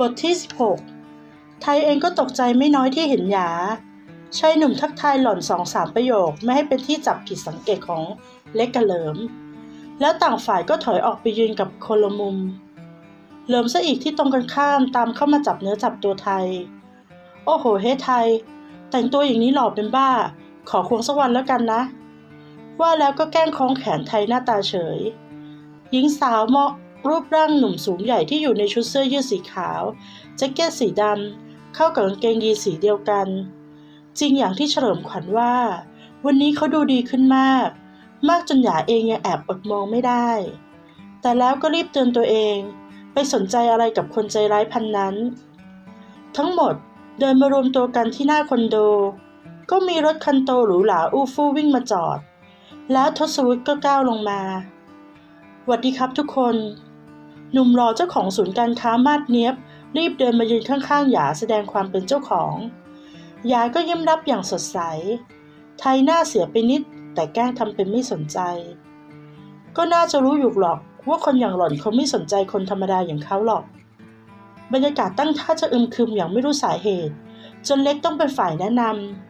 บทที่ 16 ไทยเองก็ตกใจไม่น้อยที่เห็นหยาชายหนุ่มทักทายหล่อนสองสามประโยคไม่ให้เป็นที่จับผิดสังเกตของเล็กกระเหลิม แล้วต่างฝ่ายก็ถอยออกไปยืนกับคนละมุม เหลิมซะอีกที่ตรงกันข้ามตามเข้ามาจับเนื้อจับตัวไทย โอ้โหเฮ้ไทย แต่งตัวอย่างนี้หล่อเป็นบ้า ขอควงสักวันแล้วกันนะ ว่าแล้วก็แกล้งคล้องแขนไทยหน้าตาเฉย หญิงสาวเมาะ รูปร่างหนุ่มสูงใหญ่ที่อยู่ในชุดเสื้อยืดสีขาวแจ็คเก็ตสีดำเข้ากับกางเกงยีนสีเดียวกัน จริงอย่างที่เฉลิมขวัญว่า วันนี้เขาดูดีขึ้นมาก มากจนหยาเองยังแอบอดมองไม่ได้ แต่แล้วก็รีบเตือนตัวเองไปสนใจอะไรกับคนใจร้ายพันนั้น ทั้งหมดเดินมารวมตัวกันที่หน้าคอนโด ก็มีรถคันโตหรูหราอู้ฟู่วิ่งมาจอด แล้วทศวุฒิก็ก้าวลงมา หวัดดีครับทุกคน หนุ่มรอเจ้าของศูนย์การค้ามาดเนียบ รีบเดินมายืนข้างๆหยาแสดงความเป็นเจ้าของหยาก็ยิ้มรับอย่างสดใส ไทยหน้าเสียไปนิด แต่แกล้งทำเป็นไม่สนใจ ก็น่าจะรู้อยู่หรอกว่าคนอย่างหล่อนเขาไม่สนใจคนธรรมดาอย่างเขาหรอก บรรยากาศตั้งท่าจะอึมครึมอย่างไม่รู้สาเหตุ จนเล็กต้องเป็นฝ่ายแนะน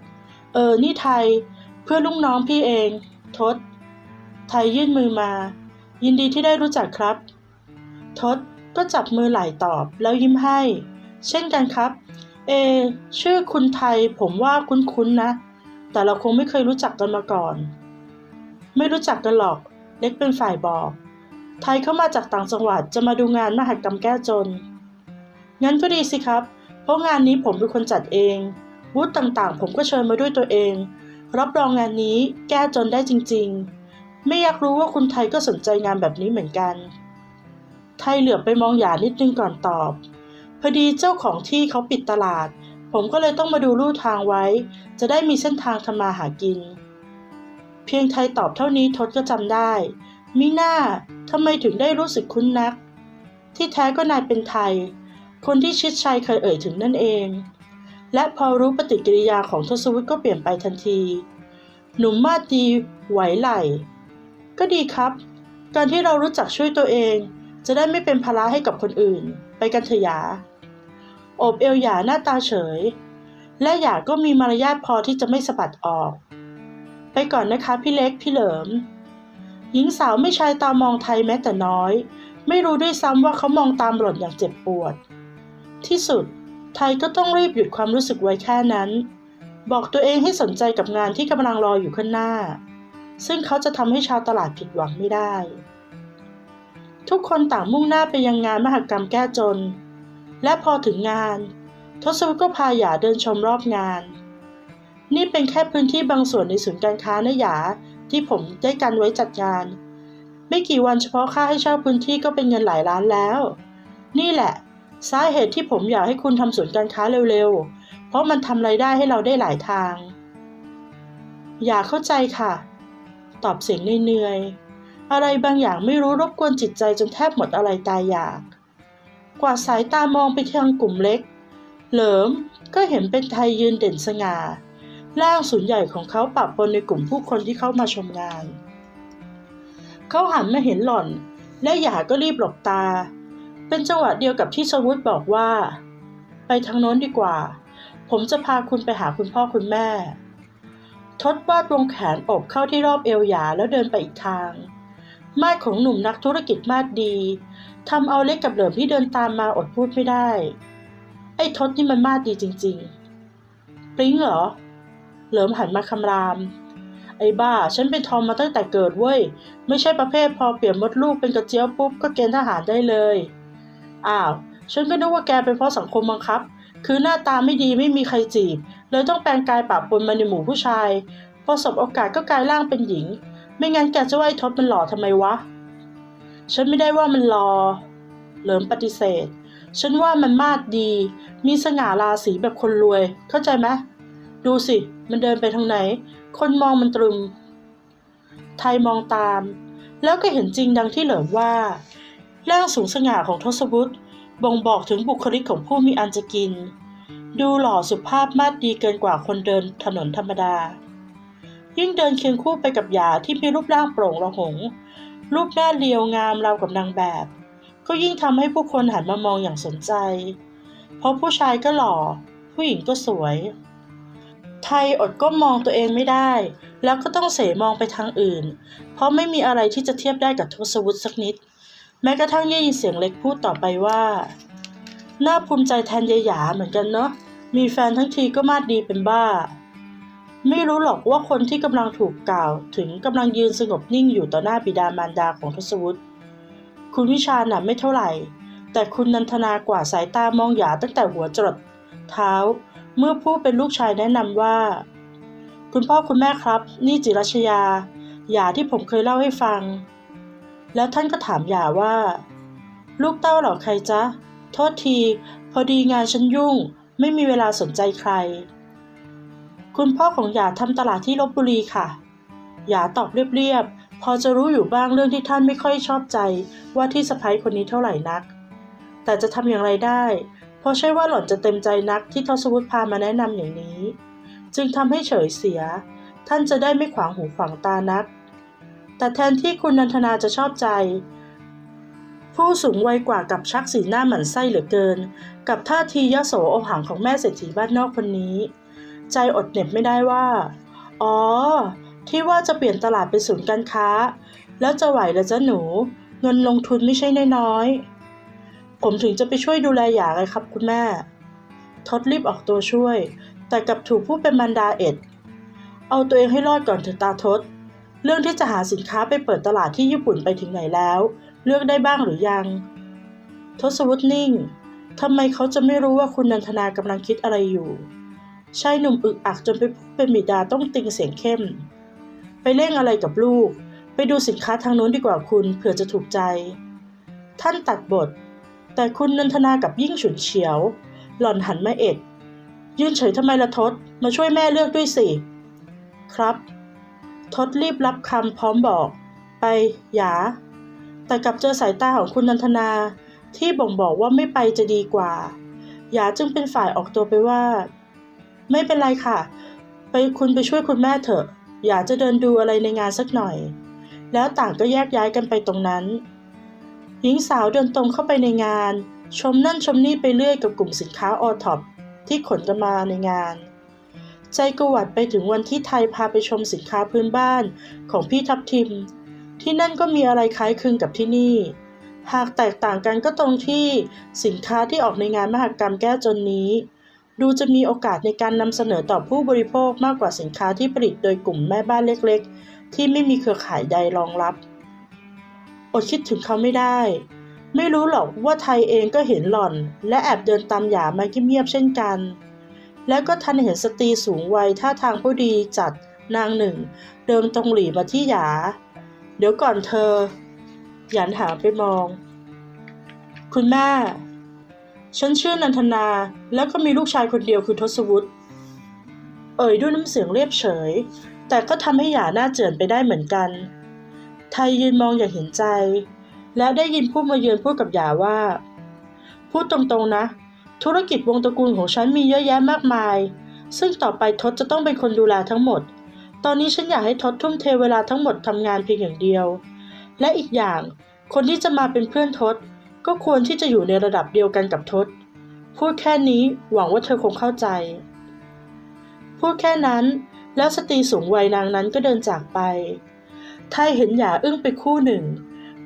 ำเออ นี่ไทยเพื่อนลุงน้องพี่เอง ทศ ไทยยื่นมือมา ยินดีที่ได้รู้จักครับ ทศก็จับมือไหล่ตอบแล้วยิ้มให้ เช่นกันครับ เอ ชื่อคุณไทยผมว่าคุ้นๆนะ แต่เราคงไม่เคยรู้จักกันมาก่อน ไม่รู้จักกันหรอก เล็กเป็นฝ่ายบอก ไทยเข้ามาจากต่างจังหวัดจะมาดูงานมหกรรมแก้จน งั้นก็ดีสิครับ เพราะงานนี้ผมเป็นคนจัดเองบูธต่างๆ ผมก็เชิญมาด้วยตัวเอง รับรองงานนี้แก้จนได้จริง ๆ ไม่อยากรู้ว่าคุณไทยก็สนใจงานแบบนี้เหมือนกัน ไทยเหลือบไปมองหยานิดนึงก่อนตอบ พอดีเจ้าของที่เขาปิดตลาด ผมก็เลยต้องมาดูลู่ทางไว้ จะได้มีเส้นทางทำมาหากิน เพียงไทยตอบเท่านี้ทศก็จำได้ มิน่าทำไมถึงได้รู้สึกคุ้นนัก ที่แท้ก็นายเป็นไทย คนที่ชิดชัยเคยเอ่ยถึงนั่นเอง และพอรู้ปฏิกิริยาของทศวุฒิก็เปลี่ยนไปทันที หนุ่มมาดดีไหวไหลก็ดีครับ การที่เรารู้จักช่วยตัวเอง จะได้ไม่เป็นภาระให้กับคนอื่น ไปกันเถอะยาโอบเอวหยาหน้าตาเฉย และหยาก็มีมารยาทพอที่จะไม่สะบัดออก ไปก่อนนะคะพี่เล็กพี่เหลิม หญิงสาวไม่ชายตามองไทยแม้แต่น้อย ไม่รู้ด้วยซ้ำว่าเขามองตามหล่อนอย่างเจ็บปวด ที่สุดไทยก็ต้องรีบหยุดความรู้สึกไว้แค่นั้น บอกตัวเองให้สนใจกับงานที่กำลังรออยู่ข้างหน้า ซึ่งเขาจะทำให้ชาวตลาดผิดหวังไม่ได้ ทุกคนต่างมุ่งหน้าไปยังงานมหกรรมแก้จน และพอถึงงาน ทศวุฒิก็พาหยาเดินชมรอบงาน นี่เป็นแค่พื้นที่บางส่วนในศูนย์การค้านะหยาที่ผมได้กันไว้จัดงาน ไม่กี่วันเฉพาะค่าให้เช่าพื้นที่ก็เป็นเงินหลายล้านแล้ว นี่แหละ สาเหตุที่ผมอยากให้คุณทำศูนย์การค้าเร็วๆ เพราะมันทำไรายได้ให้เราได้หลายทาง อยากเข้าใจค่ะ ตอบเสียงเหนื่อยๆ อะไรบางอย่างไม่รู้รบกวนจิตใจจนแทบหมดอะไรตายอยาก กว่าดสายตามองไปทางกลุ่มเล็ก เหลิมก็เห็นเป็นไทยยืนเด่นสง่าร่างสูงใหญ่ของเขาปะปนในกลุ่มผู้คนที่เข้ามาชมงาน เขาหันมาเห็นหล่อน และหยาก็รีบหลบตา เป็นจังหวะเดียวกับที่สวุฒบอกว่า ไปทางโน้นดีกว่า ผมจะพาคุณไปหาคุณพ่อคุณแม่ทดวาดวงแขนอบเข้าที่รอบเอวหยาแล้วเดินไปอีกทาง มาดของหนุ่มนักธุรกิจมาดดีทำเอาเล็กกับเหลิมที่เดินตามมาอดพูดไม่ได้ ไอ้ทศนี่มันมาดดีจริง ๆ ปริ้งเหรอ เหลิมหันมาคำราม ไอ้บ้า ฉันเป็นทอมมาตั้งแต่เกิดเว้ย ไม่ใช่ประเภทพอเปลี่ยนมดลูกเป็นกระเจี๊ยวปุ๊บก็เกณฑ์ทหารได้เลย อ้าว ฉันก็นึกว่าแกเป็นเพราะสังคมบังคับ คือหน้าตาไม่ดีไม่มีใครจีบ เลยต้องแปลงกายปะปนมาในหมู่ผู้ชาย พอสบโอกาสก็กลายร่างเป็นหญิง ไม่งั้นแกจะว่าไอ้ทศมันหล่อทำไมวะ ฉันไม่ได้ว่ามันรอเหลิมปฏิเสธ ฉันว่ามันมาดดี มีสง่าราศีแบบคนรวย เข้าใจไหมดูสิ มันเดินไปทางไหน คนมองมันตรึม ไทยมองตาม แล้วก็เห็นจริงดังที่เหลิมว่าร่างสูงสง่าของทศวุฒิบ่งบอกถึงบุคลิกของผู้มีอันจะกิน ดูหล่อสุภาพมาดดีเกินกว่าคนเดินถนนธรรมดา ยิ่งเดินเคียงคู่ไปกับหยาที่มีรูปร่างโปร่งระหง รูปหน้าเรียวงามราวกับนางแบบ ก็ยิ่งทำให้ผู้คนหันมามองอย่างสนใจ เพราะผู้ชายก็หล่อ ผู้หญิงก็สวย ไทยอดก้มมองตัวเองไม่ได้ แล้วก็ต้องเสมองไปทางอื่น เพราะไม่มีอะไรที่จะเทียบได้กับทศวุฒิสักนิด แม้กระทั่งได้ยินเสียงเล็กพูดต่อไปว่าน่าภูมิใจแทนยายหยาเหมือนกันเนาะมีแฟนทั้งทีก็มาดดีเป็นบ้า ไม่รู้หรอกว่าคนที่กำลังถูกกล่าว ถึงกำลังยืนสงบนิ่งอยู่ต่อหน้าบิดามารดาของทศวุฒิคุณวิชาน่ะไม่เท่าไหร่ แต่คุณนันทนากว่าสายตามองหยาตั้งแต่หัวจรดเท้า เมื่อผู้เป็นลูกชายแนะนำว่า คุณพ่อคุณแม่ครับ นี่จิรัชยาหยาที่ผมเคยเล่าให้ฟัง แล้วท่านก็ถามหยาว่า ลูกเต้าเหรอใครจ๊ะ โทษที พอดีงานฉันยุ่ง ไม่มีเวลาสนใจใคร คุณพ่อของหยาทำตลาดที่ลบบุรีค่ะ หยาตอบเรียบๆ พอจะรู้อยู่บ้างเรื่องที่ท่านไม่ค่อยชอบใจ ว่าที่สะพ้ยคนนี้เท่าไหร่นัก แต่จะทำอย่างไรได้ เพราะใช่ว่าหล่อนจะเต็มใจนักที่ทศวุฒิพามาแนะนำอย่างนี้ จึงทำให้เฉยเสีย ท่านจะได้ไม่ขวางหูขวางตานัก แต่แทนที่คุณนันทนาจะชอบใจ ผู้สูงวัยกว่ากับชักสีหน้าหมันไส้เหลือเกิน กับท่าทียโสโอหังของแม่เศรษฐีบ้านนอกคนนี้ ใจอดเหน็บไม่ได้ว่า อ๋อ ที่ว่าจะเปลี่ยนตลาดเป็นศูนย์การค้า แล้วจะไหวหรือจะหนู เงินลงทุนไม่ใช่น้อยๆ ผมถึงจะไปช่วยดูแลหยาเลยครับคุณแม่ ทดรีบออกตัวช่วย แต่กับถูกผู้เป็นมารดาเอ็ด เอาตัวเองให้รอดก่อนเถอะตาทศ เรื่องที่จะหาสินค้าไปเปิดตลาดที่ญี่ปุ่นไปถึงไหนแล้ว เลือกได้บ้างหรือยัง ทศวุฒินิ่งทำไมเขาจะไม่รู้ว่าคุณนันทนากำลังคิดอะไรอยู่ ชายหนุ่มอึกอักจนเป็นผู้เป็นบิดาต้องติงเสียงเข้ม ไปเร่งอะไรกับลูก ไปดูสินค้าทางโน้นดีกว่าคุณเผื่อจะถูกใจ ท่านตัดบท แต่คุณนันทนากับยิ่งฉุนเฉียว หล่อนหันมาเอ็ด ยืนเฉยทำไมละทศมาช่วยแม่เลือกด้วยสิ ครับ ทศรีบรับคำพร้อมบอก ไปหยา แต่กลับเจอสายตาของคุณนันทนาที่บ่งบอกว่าไม่ไปจะดีกว่าหยาจึงเป็นฝ่ายออกตัวไปว่า ไม่เป็นไรค่ะ ไปคุณไปช่วยคุณแม่เถอะ อยากจะเดินดูอะไรในงานสักหน่อย แล้วต่างก็แยกย้ายกันไปตรงนั้น หญิงสาวเดินตรงเข้าไปในงาน ชมนั่นชมนี่ไปเรื่อยกับกลุ่มสินค้าออท็อปที่ขนกันมาในงาน ใจกวัดไปถึงวันที่ไทยพาไปชมสินค้าพื้นบ้านของพี่ทับทิม ที่นั่นก็มีอะไรคล้ายคลึงกับที่นี่ หากแตกต่างกันก็ตรงที่สินค้าที่ออกในงานมหกรรมแก้จนนี้ ดูจะมีโอกาสในการนำเสนอต่อผู้บริโภคมากกว่าสินค้าที่ผลิตโดยกลุ่มแม่บ้านเล็กๆ ที่ไม่มีเครือข่ายใดรองรับ อดคิดถึงเขาไม่ได้ ไม่รู้หรอกว่าไทยเองก็เห็นหล่อน และแอบเดินตามหยามาเงียบๆเช่นกัน แล้วก็ทันเห็นสตรีสูงวัยท่าทางผู้ดีจัดนางหนึ่ง เดินตรงหลีมาที่หยา เดี๋ยวก่อนเธอ หยันหาไปมอง คุณแม่ ฉันชื่อนันทนา แล้วก็มีลูกชายคนเดียวคือทศวุฒิเอ่ยด้วยน้ำเสียงเรียบเฉย แต่ก็ทำให้หยาหน้าเจือนไปได้เหมือนกัน ไทยยืนมองอย่างเห็นใจ แล้วได้ยินผู้มาเยือนพูดกับหยาว่า พูดตรงๆนะ ธุรกิจวงตระกูลของฉันมีเยอะแยะมากมาย ซึ่งต่อไปทศจะต้องเป็นคนดูแลทั้งหมด ตอนนี้ฉันอยากให้ทศทุ่มเทเวลาทั้งหมดทำงานเพียงอย่างเดียว และอีกอย่าง คนที่จะมาเป็นเพื่อนทศ ก็ควรที่จะอยู่ในระดับเดียวกันกับทศ พูดแค่นี้หวังว่าเธอคงเข้าใจ พูดแค่นั้น แล้วสตรีสูงวัยนางนั้นก็เดินจากไปไทยเห็นหยาอึ้งไปคู่หนึ่ง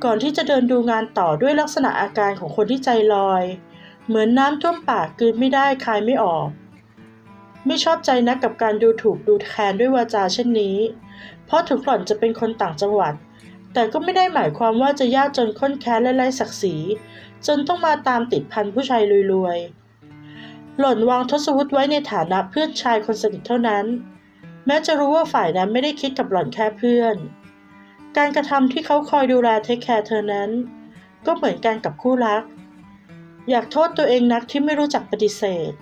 ก่อนที่จะเดินดูงานต่อด้วยลักษณะอาการของคนที่ใจลอย เหมือนน้ำท่วมปากกลืนไม่ได้คายไม่ออก ไม่ชอบใจนักกับการดูถูกดูแคลนด้วยวาจาเช่นนี้ เพราะถึงหล่อนจะเป็นคนต่างจังหวัด แต่ก็ไม่ได้หมายความว่าจะยากจนข้นแค้นและไร้ศักดิ์ศรี จนต้องมาตามติดพันผู้ชายรวยๆ หล่อนวางทศวุฒิไว้ในฐานะเพื่อนชายคนสนิทเท่านั้น แม้จะรู้ว่าฝ่ายนั้นไม่ได้คิดกับหล่อนแค่เพื่อน การกระทำที่เขาคอยดูแลเทคแคร์เธอนั้น ก็เหมือนกันกับคู่รัก อยากโทษตัวเองนักที่ไม่รู้จักปฏิเสธ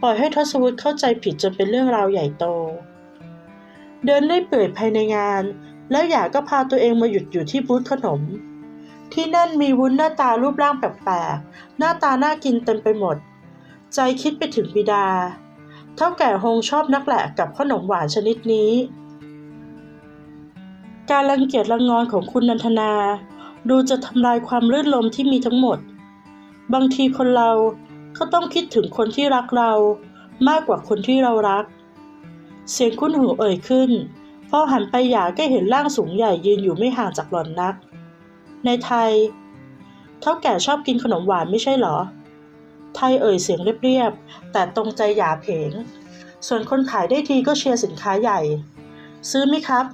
ปล่อยให้ทศวุฒิเข้าใจผิดจนเป็นเรื่องราวใหญ่โต เดินเล่อยเปื่อยภายในงาน แล้วหยาก็พาตัวเองมาหยุดอยู่ที่บูธขนม ที่นั่นมีวุ้นหน้าตารูปร่างแปลกๆ หน้าตาน่ากินเต็มไปหมด ใจคิดไปถึงบิดา เท่าแก่ฮงชอบนักแหละกับขนมหวานชนิดนี้ การรังเกียจรังงอนของคุณนันทนา ดูจะทำลายความรื่นรมที่มีทั้งหมด บางทีคนเราก็ต้องคิดถึงคนที่รักเรา มากกว่าคนที่เรารัก เสียงคุ้นหูเอ่ยขึ้น พอหันไปหยาก็เห็นร่างสูงใหญ่ยืนอยู่ไม่ห่างจากหล่อนนัก ในไทยเท่าแก่ชอบกินขนมหวานไม่ใช่หรอ ไทยเอ่ยเสียงเรียบๆ แต่ตรงใจหยาเพง ส่วนคนขายได้ทีก็เชียร์สินค้าใหญ่ ซื้อไหมครับ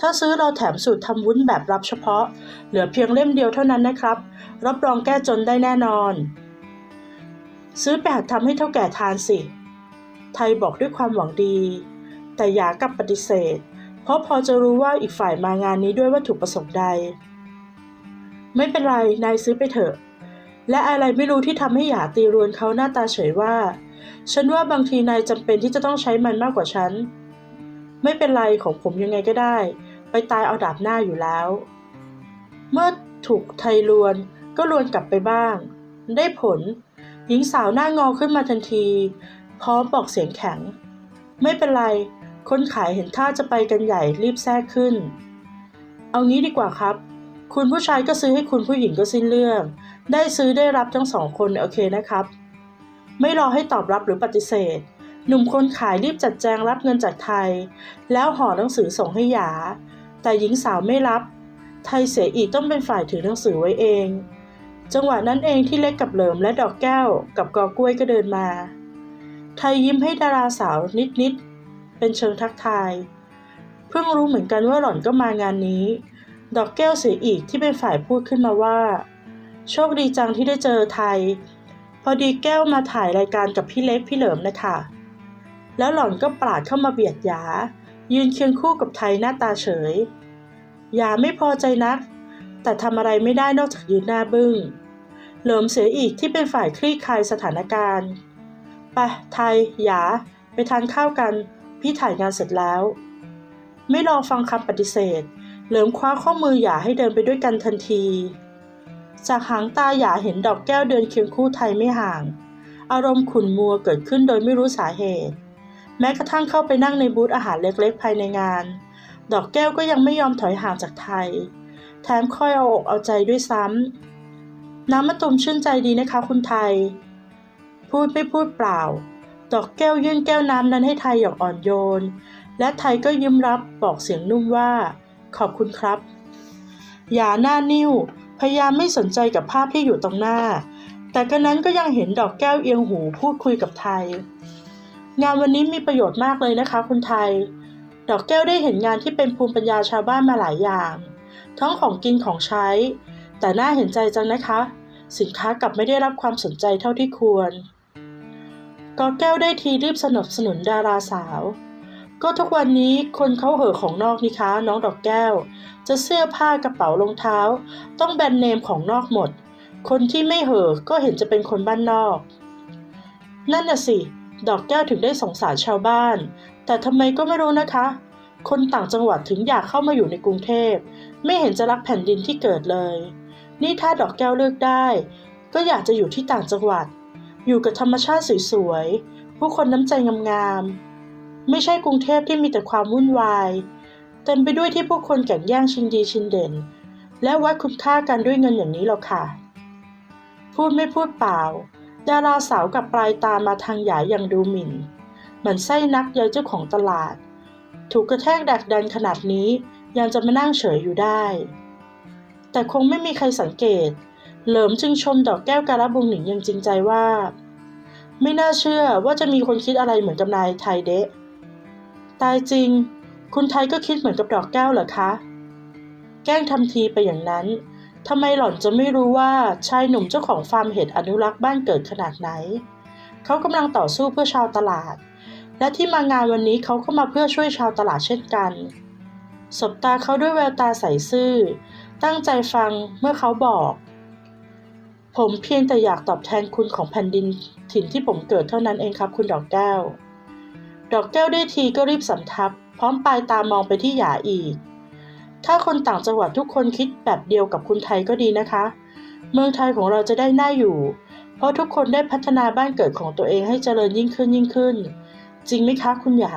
ถ้าซื้อเราแถมสูตรทำวุ้นแบบรับเฉพาะ เหลือเพียงเล่มเดียวเท่านั้นนะครับ รับรองแก้จนได้แน่นอน ซื้อไปดทำให้เท่าแก่ทานสิ ไทยบอกด้วยความหวังดี แต่หยากับปฏิเสธ เพราะพอจะรู้ว่าอีกฝ่ายมางานนี้ด้วยวัตถุประสงค์ใด ไม่เป็นไร นายซื้อไปเถอะ และอะไรไม่รู้ที่ทำให้หยาตีรวนเขาหน้าตาเฉยว่า ฉันว่าบางทีนายจำเป็นที่จะต้องใช้มันมากกว่าฉัน ไม่เป็นไรของผมยังไงก็ได้ ไปตายเอาดาบหน้าอยู่แล้ว เมื่อถูกไทยลวนก็ลวนกลับไปบ้าง ได้ผล หญิงสาวหน้างอขึ้นมาทันที พร้อมบอกเสียงแข็ง ไม่เป็นไร คนขายเห็นท่าจะไปกันใหญ่รีบแทรกขึ้น เอางี้ดีกว่าครับ คุณผู้ชายก็ซื้อให้คุณผู้หญิงก็สิ้นเรื่อง ได้ซื้อได้รับทั้งสองคนโอเคนะครับ ไม่รอให้ตอบรับหรือปฏิเสธ หนุ่มคนขายรีบจัดแจงรับเงินจากไทย แล้วห่อหนังสือส่งให้หยา แต่หญิงสาวไม่รับ ไทยเสียอีกต้องเป็นฝ่ายถือหนังสือไว้เอง จังหวะนั้นเองที่เล็กกับเหลิมและดอกแก้ว กับกอกล้วยก็เดินมา ไทยยิ้มให้ดาราสาวนิดๆ เป็นเชิงทักทาย เพิ่งรู้เหมือนกันว่าหล่อนก็มางานนี้ ดอกแก้วเสียอีกที่เป็นฝ่ายพูดขึ้นมาว่า โชคดีจังที่ได้เจอไทย พอดีแก้วมาถ่ายรายการกับพี่เล็กพี่เหลิมนะคะแล้วหล่อนก็ปราดเข้ามาเบียดยา ยืนเคียงคู่กับไทยหน้าตาเฉยยาไม่พอใจนัก แต่ทำอะไรไม่ได้นอกจากยืนหน้าบึง้งเหลิมเสียอีกที่เป็นฝ่ายคลี่คลายสถานการณ์ ไปไทยหยา ไปทานข้าวกัน พี่ถ่ายงานเสร็จแล้ว ไม่รอฟังคำปฏิเสธ เหลิมคว้าข้อมือหยาให้เดินไปด้วยกันทันที จากหางตาหยาเห็นดอกแก้วเดินเคียงคู่ไทยไม่ห่าง อารมณ์ขุ่นมัวเกิดขึ้นโดยไม่รู้สาเหตุ แม้กระทั่งเข้าไปนั่งในบูธอาหารเล็กๆ ภายในงาน ดอกแก้วก็ยังไม่ยอมถอยห่างจากไทย แถมคอยเอาอกเอาใจด้วยซ้ำน้ำมะตูมชื่นใจดีนะคะคุณไทย พูดไม่พูดเปล่า ดอกแก้วยื่นแก้วน้ำนั้นให้ไทยอย่างอ่อนโยน และไทยก็ยิ้มรับบอกเสียงนุ่มว่า ขอบคุณครับ อย่าหน้านิ้ว พยายามไม่สนใจกับภาพที่อยู่ตรงหน้า แต่ก็นั้นก็ยังเห็นดอกแก้วเอียงหูพูดคุยกับไทย งานวันนี้มีประโยชน์มากเลยนะคะคุณไทย ดอกแก้วได้เห็นงานที่เป็นภูมิปัญญาชาวบ้านมาหลายอย่าง ทั้งของกินของใช้ แต่น่าเห็นใจจังนะคะ สินค้ากลับไม่ได้รับความสนใจเท่าที่ควร กอแก้วได้ทีรีบสนับสนุนดาราสาว ก็ทุกวันนี้คนเขาเห่อของนอกนี่คะน้องดอกแก้ว จะเสื้อผ้ากระเป๋ารองเท้า ต้องแบรนด์เนมของนอกหมด คนที่ไม่เห่อก็เห็นจะเป็นคนบ้านนอก นั่นน่ะสิ ดอกแก้วถึงได้สงสารชาวบ้าน แต่ทำไมก็ไม่รู้นะคะ คนต่างจังหวัดถึงอยากเข้ามาอยู่ในกรุงเทพ ไม่เห็นจะรักแผ่นดินที่เกิดเลย นี่ถ้าดอกแก้วเลือกได้ ก็อยากจะอยู่ที่ต่างจังหวัด อยู่กับธรรมชาติสวยๆ ผู้คนน้ำใจงามๆ ไม่ใช่กรุงเทพที่มีแต่ความวุ่นวาย เต็มไปด้วยที่ผู้คนแข่งแย่งชิงดีชิงเด่น และวัดคุณค่ากันด้วยเงินอย่างนี้หรอกค่ะ พูดไม่พูดเปล่า ดาราสาวกับปลายตามาทางหยาอย่างดูหมิ่นเหมือนไส้นักเยาเจ้าของตลาด ถูกกระแทกดักดันขนาดนี้ยังจะมานั่งเฉยอยู่ได้ แต่คงไม่มีใครสังเกต เหลิมจึงชมดอกแก้วการะบุงหนิงอยังจริงใจว่า ไม่น่าเชื่อว่าจะมีคนคิดอะไรเหมือนกับนายไทยเดะตายจริง คุณไทยก็คิดเหมือนกับดอกแก้วเหรอคะ แกล้งทำทีไปอย่างนั้นทำไมหล่อนจะไม่รู้ว่าชายหนุ่มเจ้าของฟาร์มเห็ดอนุรักษ์บ้านเกิดขนาดไหน เขากำลังต่อสู้เพื่อชาวตลาด และที่มางานวันนี้เขาก็มาเพื่อช่วยชาวตลาดเช่นกันสบตาเขาด้วยแววตาใสซื่อ ตั้งใจฟังเมื่อเขาบอก ผมเพียงแต่อยากตอบแทนคุณของแผ่นดินถิ่นที่ผมเกิดเท่านั้นเองครับ คุณดอกแก้ว ดอกแก้วได้ทีก็รีบสำทับ พร้อมปลายตามองไปที่หยาอีก ถ้าคนต่างจังหวัดทุกคนคิดแบบเดียวกับคุณไทยก็ดีนะคะ เมืองไทยของเราจะได้น่าอยู่ เพราะทุกคนได้พัฒนาบ้านเกิดของตัวเองให้เจริญยิ่งขึ้นยิ่งขึ้น จริงไหมคะคุณหยา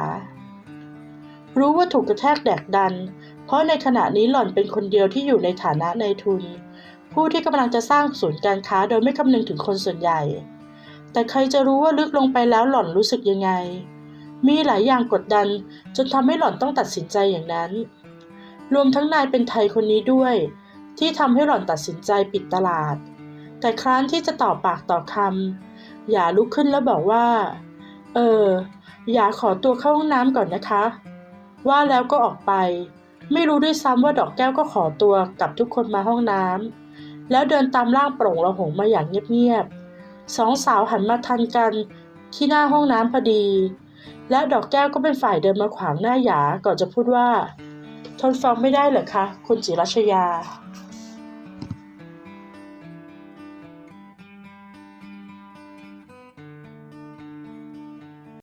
รู้ว่าถูกกระแทกแดกดัน เพราะในขณะนี้หล่อนเป็นคนเดียวที่อยู่ในฐานะในายทุน ผู้ที่กำลังจะสร้างศูนย์การค้าโดยไม่คำนึงถึงคนส่วนใหญ่ แต่ใครจะรู้ว่าลึกลงไปแล้วหล่อนรู้สึกยังไง มีหลายอย่างกดดันจนทำให้หล่อนต้องตัดสินใจอย่างนั้น รวมทั้งนายเป็นไทยคนนี้ด้วย ที่ทำให้หล่อนตัดสินใจปิดตลาด แต่ครั้นที่จะต่อปากต่อคำอย่าลุกขึ้นแล้วบอกว่า เออ อย่าขอตัวเข้าห้องน้ำก่อนนะคะ ว่าแล้วก็ออกไปไม่รู้ด้วยซ้ำว่าดอกแก้วก็ขอตัวกับทุกคนมาห้องน้ำ แล้วเดินตามร่างโปร่งระหงมาอย่างเงียบๆสองสาวหันมาทันกันที่หน้าห้องน้ำพอดี แล้วดอกแก้วก็เป็นฝ่ายเดินมาขวางหน้าหยาก่อนจะพูดว่า ทนฟังไม่ได้เหรอคะ คุณจิรัชยา